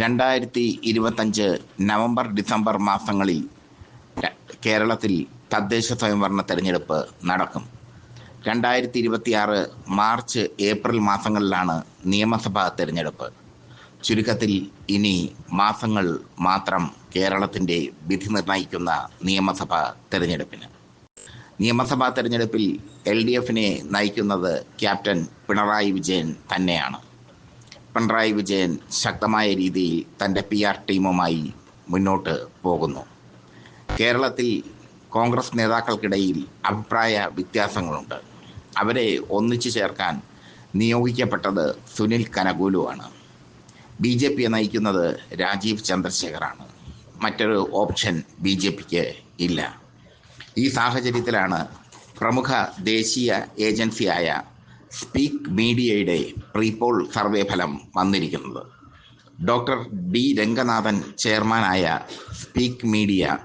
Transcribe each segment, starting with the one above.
രണ്ടായിരത്തി ഇരുപത്തഞ്ച് November December മാസങ്ങളിൽ കേരളത്തിൽ തദ്ദേശ സ്വയംഭരണ തെരഞ്ഞെടുപ്പ് നടക്കും. രണ്ടായിരത്തി ഇരുപത്തിയാറ് മാർച്ച് ഏപ്രിൽ മാസങ്ങളിലാണ് നിയമസഭാ തെരഞ്ഞെടുപ്പ്. ചുരുക്കത്തിൽ ഇനി മാസങ്ങൾ മാത്രം കേരളത്തിന്റെ വിധി നിർണയിക്കുന്ന നിയമസഭാ തെരഞ്ഞെടുപ്പിന്. നിയമസഭാ തെരഞ്ഞെടുപ്പിൽ എൽ ഡി എഫിനെ നയിക്കുന്നത് ക്യാപ്റ്റൻ പിണറായി വിജയൻ തന്നെയാണ്. പിണറായി വിജയൻ ശക്തമായ രീതിയിൽ തന്റെ പി ആർ ടീമുമായി മുന്നോട്ട് പോകുന്നു. കേരളത്തിൽ കോൺഗ്രസ് നേതാക്കൾക്കിടയിൽ അഭിപ്രായ വ്യത്യാസങ്ങളുണ്ട്. അവരെ ഒന്നിച്ചു ചേർക്കാൻ നിയോഗിക്കപ്പെട്ടത് സുനിൽ കനകൂലുവാണ് ബി ജെ പിയെ നയിക്കുന്നത് രാജീവ് ചന്ദ്രശേഖറാണ്. മറ്റൊരു ഓപ്ഷൻ ബി ജെ പിക്ക് ഇല്ല. ഈ സാഹചര്യത്തിലാണ് പ്രമുഖ ദേശീയ ഏജൻസിയായ സ്പീക്ക് മീഡിയയുടെ പ്രീപോൾ സർവേ ഫലം വന്നിരിക്കുന്നത്. ഡോക്ടർ ഡി രംഗനാഥൻ ചെയർമാനായ സ്പീക്ക് മീഡിയ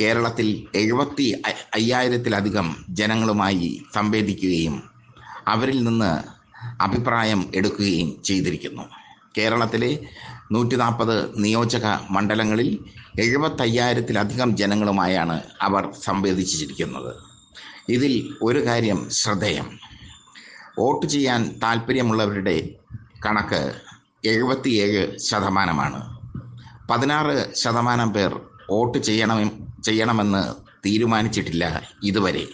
കേരളത്തിൽ എഴുപത്തി അയ്യായിരത്തിലധികം ജനങ്ങളുമായി സംവേദിക്കുകയും അവരിൽ നിന്ന് അഭിപ്രായം എടുക്കുകയും ചെയ്തിരിക്കുന്നു. കേരളത്തിലെ നൂറ്റി നാൽപ്പത് നിയോജക മണ്ഡലങ്ങളിൽ എഴുപത്തയ്യായിരത്തിലധികം ജനങ്ങളുമായാണ് അവർ സംവേദിച്ചിരിക്കുന്നത്. ഇതിൽ ഒരു കാര്യം ശ്രദ്ധേയം. വോട്ട് ചെയ്യാൻ താല്പര്യമുള്ളവരുടെ കണക്ക് എഴുപത്തിയേഴ് ശതമാനമാണ്. പതിനാറ് ശതമാനം പേർ വോട്ട് ചെയ്യണം ചെയ്യണമെന്ന് തീരുമാനിച്ചിട്ടില്ല ഇതുവരെ.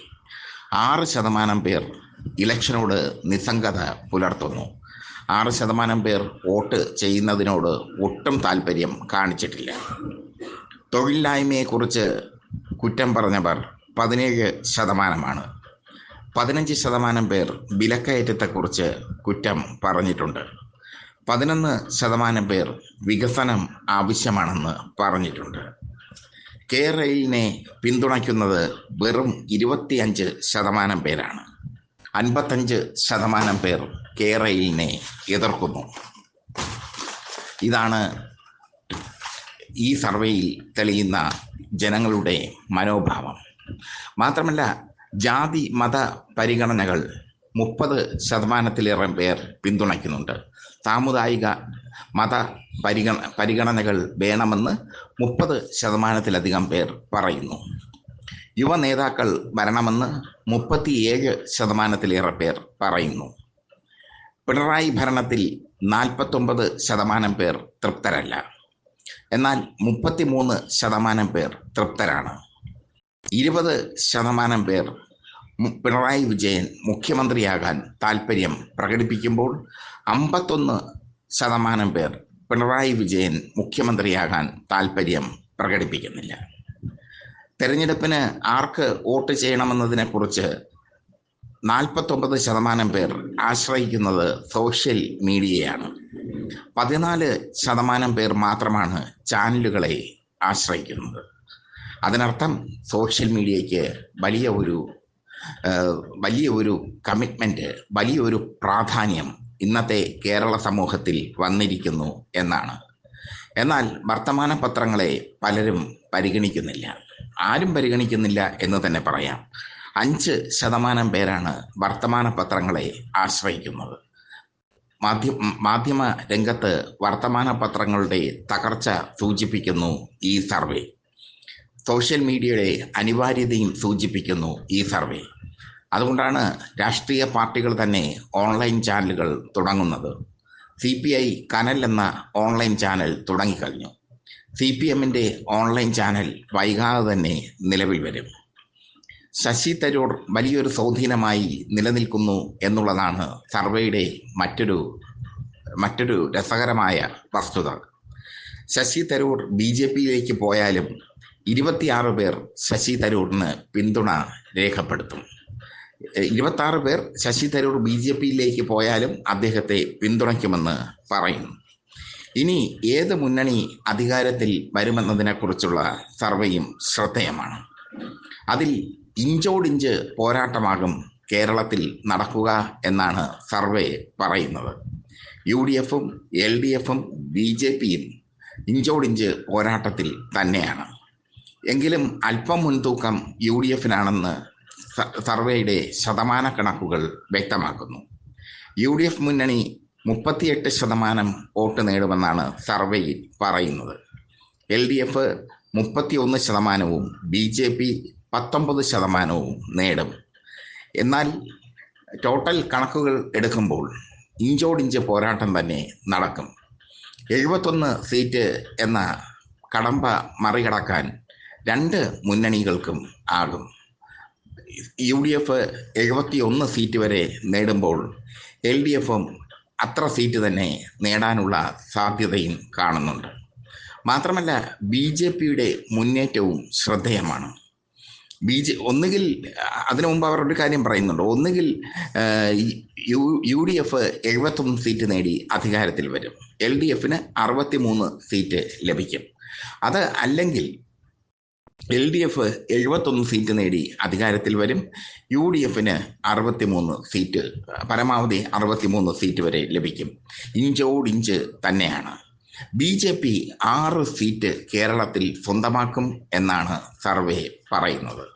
ആറ് ശതമാനം പേർ ഇലക്ഷനോട് നിസ്സംഗത പുലർത്തുന്നു. ആറ് ശതമാനം പേർ വോട്ട് ചെയ്യുന്നതിനോട് ഒട്ടും താല്പര്യം കാണിച്ചിട്ടില്ല. തൊഴിലില്ലായ്മയെക്കുറിച്ച് കുറ്റം പറഞ്ഞവർ പതിനേഴ് ശതമാനമാണ്. പതിനഞ്ച് ശതമാനം പേർ വിലക്കയറ്റത്തെക്കുറിച്ച് കുറ്റം പറഞ്ഞിട്ടുണ്ട്. പതിനൊന്ന് ശതമാനം പേർ വികസനം ആവശ്യമാണെന്ന് പറഞ്ഞിട്ടുണ്ട്. കെ റെയിലിനെ പിന്തുണയ്ക്കുന്നത് വെറും ഇരുപത്തിയഞ്ച് ശതമാനം പേരാണ്. അൻപത്തഞ്ച് ശതമാനം പേർ കെ റെയിലിനെ എതിർക്കുന്നു. ഇതാണ് ഈ സർവേയിൽ തെളിയുന്ന ജനങ്ങളുടെ മനോഭാവം. മാത്രമല്ല ജാതി മത പരിഗണനകൾ മുപ്പത് ശതമാനത്തിലേറെ പേർ പിന്തുണയ്ക്കുന്നുണ്ട്. സാമുദായിക മത പരിഗണ പരിഗണനകൾ വേണമെന്ന് മുപ്പത് ശതമാനത്തിലധികം പേർ പറയുന്നു. യുവ നേതാക്കൾ വരണമെന്ന് മുപ്പത്തിയേഴ് ശതമാനത്തിലേറെ പേർ പറയുന്നു. പിണറായി ഭരണത്തിൽ നാൽപ്പത്തൊമ്പത് ശതമാനം പേർ തൃപ്തരല്ല. എന്നാൽ മുപ്പത്തിമൂന്ന് ശതമാനം പേർ തൃപ്തരാണ്. ഇരുപത് ശതമാനം പേർ പിണറായി വിജയൻ മുഖ്യമന്ത്രിയാകാൻ താല്പര്യം പ്രകടിപ്പിക്കുമ്പോൾ അമ്പത്തൊന്ന് ശതമാനം പേർ പിണറായി വിജയൻ മുഖ്യമന്ത്രിയാകാൻ താല്പര്യം പ്രകടിപ്പിക്കുന്നില്ല. തെരഞ്ഞെടുപ്പിന് ആർക്ക് വോട്ട് ചെയ്യണമെന്നതിനെക്കുറിച്ച് നാൽപ്പത്തൊമ്പത് ശതമാനം പേർ ആശ്രയിക്കുന്നത് സോഷ്യൽ മീഡിയയാണ്. പതിനാല് ശതമാനം പേർ മാത്രമാണ് ചാനലുകളെ ആശ്രയിക്കുന്നത്. അതിനർത്ഥം സോഷ്യൽ മീഡിയയ്ക്ക് വലിയ ഒരു വലിയ ഒരു കമ്മിറ്റ്മെന്റ് വലിയ ഒരു പ്രാധാന്യം ഇന്നത്തെ കേരള സമൂഹത്തിൽ വന്നിരിക്കുന്നു എന്നാണ്. എന്നാൽ വർത്തമാന പത്രങ്ങളെ പലരും പരിഗണിക്കുന്നില്ല. ആരും പരിഗണിക്കുന്നില്ല എന്ന് തന്നെ പറയാം. അഞ്ച് ശതമാനം പേരാണ് വർത്തമാന പത്രങ്ങളെ ആശ്രയിക്കുന്നത്. മാധ്യ മാധ്യമ രംഗത്ത് വർത്തമാന പത്രങ്ങളുടെ തകർച്ച സൂചിപ്പിക്കുന്നു ഈ സർവേ. സോഷ്യൽ മീഡിയയുടെ അനിവാര്യതയും സൂചിപ്പിക്കുന്നു ഈ സർവേ. അതുകൊണ്ടാണ് രാഷ്ട്രീയ പാർട്ടികൾ തന്നെ ഓൺലൈൻ ചാനലുകൾ തുടങ്ങുന്നത്. സി പി ഐ കനൽ എന്ന ഓൺലൈൻ ചാനൽ തുടങ്ങിക്കഴിഞ്ഞു. സി പി എമ്മിന്റെ ഓൺലൈൻ ചാനൽ വൈകാതെ തന്നെ നിലവിൽ വരും. ശശി തരൂർ വലിയൊരു സ്വാധീനമായി നിലനിൽക്കുന്നു എന്നുള്ളതാണ് സർവേയുടെ മറ്റൊരു മറ്റൊരു രസകരമായ വസ്തുത. ശശി തരൂർ ബി ജെ പിയിലേക്ക് പോയാലും ഇരുപത്തിയാറ് പേർ ശശി തരൂറിന് പിന്തുണ രേഖപ്പെടുത്തും. ഇരുപത്തി പേർ ശശി തരൂർ ബി ജെ പിയിലേക്ക് പോയാലും അദ്ദേഹത്തെ പിന്തുണയ്ക്കുമെന്ന് പറയുന്നു. ഇനി ഏത് മുന്നണി അധികാരത്തിൽ വരുമെന്നതിനെക്കുറിച്ചുള്ള സർവേയും ശ്രദ്ധേയമാണ്. അതിൽ ഇഞ്ചോടിഞ്ച് പോരാട്ടമാകും കേരളത്തിൽ നടക്കുക എന്നാണ് സർവേ പറയുന്നത്. യു ഡി എഫും എൽ ഡി എഫും ബി ജെ പിയും ഇഞ്ചോടിഞ്ച് പോരാട്ടത്തിൽ തന്നെയാണ്. എങ്കിലും അല്പം മുൻതൂക്കം യു ഡി എഫിനാണെന്ന് സർവേയുടെ ശതമാന കണക്കുകൾ വ്യക്തമാക്കുന്നു. യു ഡി എഫ് മുന്നണി മുപ്പത്തിയെട്ട് ശതമാനം വോട്ട് നേടുമെന്നാണ് സർവേയിൽ പറയുന്നത്. എൽ ഡി എഫ് മുപ്പത്തിയൊന്ന് ശതമാനവും ബി ജെ പി പത്തൊമ്പത് ശതമാനവും നേടും. എന്നാൽ ടോട്ടൽ കണക്കുകൾ എടുക്കുമ്പോൾ ഇഞ്ചോടിഞ്ച് പോരാട്ടം തന്നെ നടക്കും. എഴുപത്തൊന്ന് സീറ്റ് എന്ന കടമ്പ മറികടക്കാൻ രണ്ട് മുന്നണികൾക്കും ആകും. യു ഡി എഫ് എഴുപത്തി ഒന്ന് സീറ്റ് വരെ നേടുമ്പോൾ എൽ ഡി എഫും അത്ര സീറ്റ് തന്നെ നേടാനുള്ള സാധ്യതയും കാണുന്നുണ്ട്. മാത്രമല്ല ബി ജെ പിയുടെ മുന്നേറ്റവും ശ്രദ്ധേയമാണ്. ബി ജെ ഒന്നുകിൽ അതിനു മുമ്പ് അവർ ഒരു കാര്യം പറയുന്നുണ്ട്. ഒന്നുകിൽ യു യു ഡി എഫ് എഴുപത്തൊന്ന് സീറ്റ് നേടി അധികാരത്തിൽ വരും. എൽ ഡി എഫിന് അറുപത്തി മൂന്ന് സീറ്റ് ലഭിക്കും. അത് അല്ലെങ്കിൽ എൽ ഡി എഫ് എഴുപത്തൊന്ന് സീറ്റ് നേടി അധികാരത്തിൽ വരും. യു ഡി എഫിന് അറുപത്തിമൂന്ന് സീറ്റ് പരമാവധി അറുപത്തിമൂന്ന് സീറ്റ് വരെ ലഭിക്കും. ഇഞ്ചോടിഞ്ച് തന്നെയാണ്. ബി ജെ പി ആറ് സീറ്റ് കേരളത്തിൽ സ്വന്തമാക്കും എന്നാണ് സർവേ പറയുന്നത്.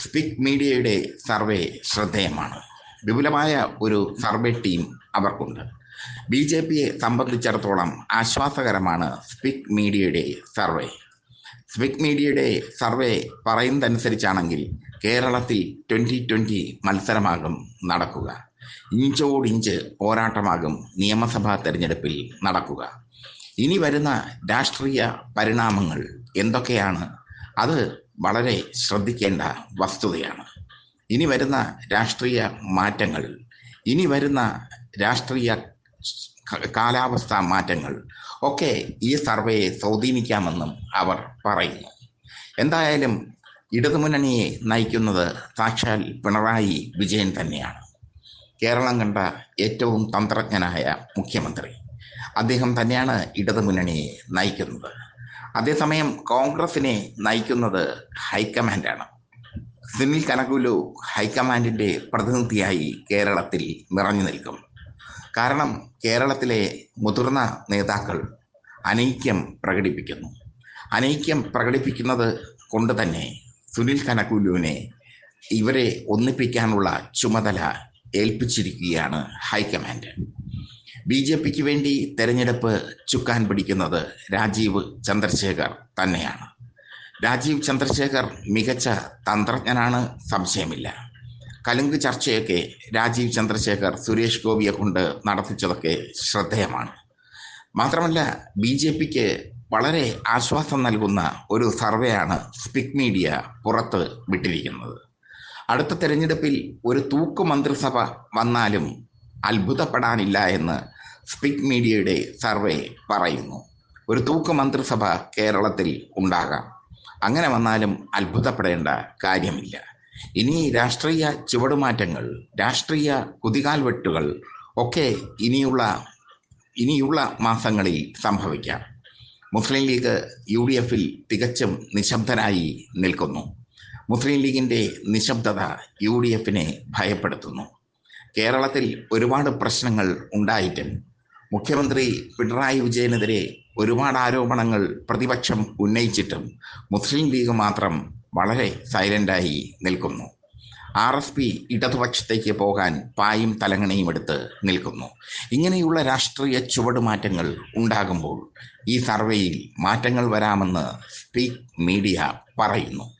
സ്പിക് മീഡിയയുടെ സർവേ ശ്രദ്ധേയമാണ്. വിപുലമായ ഒരു സർവേ ടീം അവർക്കുണ്ട്. ബി ജെ പിയെ സംബന്ധിച്ചിടത്തോളം ആശ്വാസകരമാണ് സ്പിക് മീഡിയയുടെ സർവേ. സ്പിക് മീഡിയയുടെ സർവേ പറയുന്നതനുസരിച്ചാണെങ്കിൽ കേരളത്തിൽ ട്വന്റി ട്വന്റി മത്സരമാകും നടക്കുക. ഇഞ്ചോടിഞ്ച് പോരാട്ടമാകും നിയമസഭാ തെരഞ്ഞെടുപ്പിൽ നടക്കുക. ഇനി വരുന്ന രാഷ്ട്രീയ പരിണാമങ്ങൾ എന്തൊക്കെയാണ്? അത് വളരെ ശ്രദ്ധിക്കേണ്ട വസ്തുതയാണ്. ഇനി വരുന്ന രാഷ്ട്രീയ മാറ്റങ്ങൾ ഇനി വരുന്ന രാഷ്ട്രീയ കാലാവസ്ഥാ മാറ്റങ്ങൾ. ഒക്കെ ഈ സർവേയെ സ്വാധീനിക്കാമെന്നും അവർ പറയുന്നു. എന്തായാലും ഇടതുമുന്നണിയെ നയിക്കുന്നത് സാക്ഷാൽ പിണറായി വിജയൻ തന്നെയാണ്. കേരളം കണ്ട ഏറ്റവും തന്ത്രജ്ഞനായ മുഖ്യമന്ത്രി. അദ്ദേഹം തന്നെയാണ് ഇടതുമുന്നണിയെ നയിക്കുന്നത്. അതേസമയം കോൺഗ്രസിനെ നയിക്കുന്നത് ഹൈക്കമാൻഡാണ്. സുനിൽ കനകുലു ഹൈക്കമാൻഡിന്റെ പ്രതിനിധിയായി കേരളത്തിൽ നിറഞ്ഞു നിൽക്കും. കാരണം കേരളത്തിലെ മുതിർന്ന നേതാക്കൾ അനൈക്യം പ്രകടിപ്പിക്കുന്നു. അനൈക്യം പ്രകടിപ്പിക്കുന്നത് കൊണ്ട് തന്നെ സുനിൽ കനകുലുവിനെ ഇവരെ ഒന്നിപ്പിക്കാനുള്ള ചുമതല ഏൽപ്പിച്ചിരിക്കുകയാണ് ഹൈക്കമാൻഡ്. ബി ജെ പിക്ക് വേണ്ടി തെരഞ്ഞെടുപ്പ് ചുക്കാൻ പിടിക്കുന്നത് രാജീവ് ചന്ദ്രശേഖർ തന്നെയാണ്. രാജീവ് ചന്ദ്രശേഖർ മികച്ച തന്ത്രജ്ഞനാണ് സംശയമില്ല. കലുങ്ക് ചർച്ചയൊക്കെ രാജീവ് ചന്ദ്രശേഖർ സുരേഷ് ഗോപിയെ കൊണ്ട് നടത്തിച്ചതൊക്കെ ശ്രദ്ധേയമാണ്. മാത്രമല്ല ബി ജെ പിക്ക് വളരെ ആശ്വാസം നൽകുന്ന ഒരു സർവേയാണ് സ്പിക് മീഡിയ പുറത്ത് വിട്ടിരിക്കുന്നത്. അടുത്ത തെരഞ്ഞെടുപ്പിൽ ഒരു തൂക്കു മന്ത്രിസഭ വന്നാലും അത്ഭുതപ്പെടാനില്ല എന്ന് സ്പിക് മീഡിയയുടെ സർവേ പറയുന്നു. ഒരു തൂക്കു മന്ത്രിസഭ കേരളത്തിൽ ഉണ്ടാകാം. അങ്ങനെ വന്നാലും അത്ഭുതപ്പെടേണ്ട കാര്യമില്ല. ഇനി രാഷ്ട്രീയ ചുവടുമാറ്റങ്ങൾ രാഷ്ട്രീയ കുതികാൽവെട്ടുകൾ ഒക്കെ ഇനിയുള്ള ഇനിയുള്ള മാസങ്ങളിൽ സംഭവിക്കാം. മുസ്ലിം ലീഗ് യു ഡി എഫിൽ തികച്ചും നിശബ്ദരായി നിൽക്കുന്നു. മുസ്ലിം ലീഗിന്റെ നിശബ്ദത യു ഡി എഫിനെ ഭയപ്പെടുത്തുന്നു. കേരളത്തിൽ ഒരുപാട് പ്രശ്നങ്ങൾ ഉണ്ടായിട്ടും മുഖ്യമന്ത്രി പിണറായി വിജയനെതിരെ ഒരുപാട് ആരോപണങ്ങൾ പ്രതിപക്ഷം ഉന്നയിച്ചിട്ടും മുസ്ലിം ലീഗ് മാത്രം വളരെ സൈലന്റായി നിൽക്കുന്നു. ആർ എസ് പി ഇടതുപക്ഷത്തേക്ക് പോകാൻ പായും തലങ്ങണയും എടുത്ത് നിൽക്കുന്നു. ഇങ്ങനെയുള്ള രാഷ്ട്രീയ ചുവടുമാറ്റങ്ങൾ ഉണ്ടാകുമ്പോൾ ഈ സർവേയിൽ മാറ്റങ്ങൾ വരാമെന്ന് സ്പീക്ക് മീഡിയ പറയുന്നു.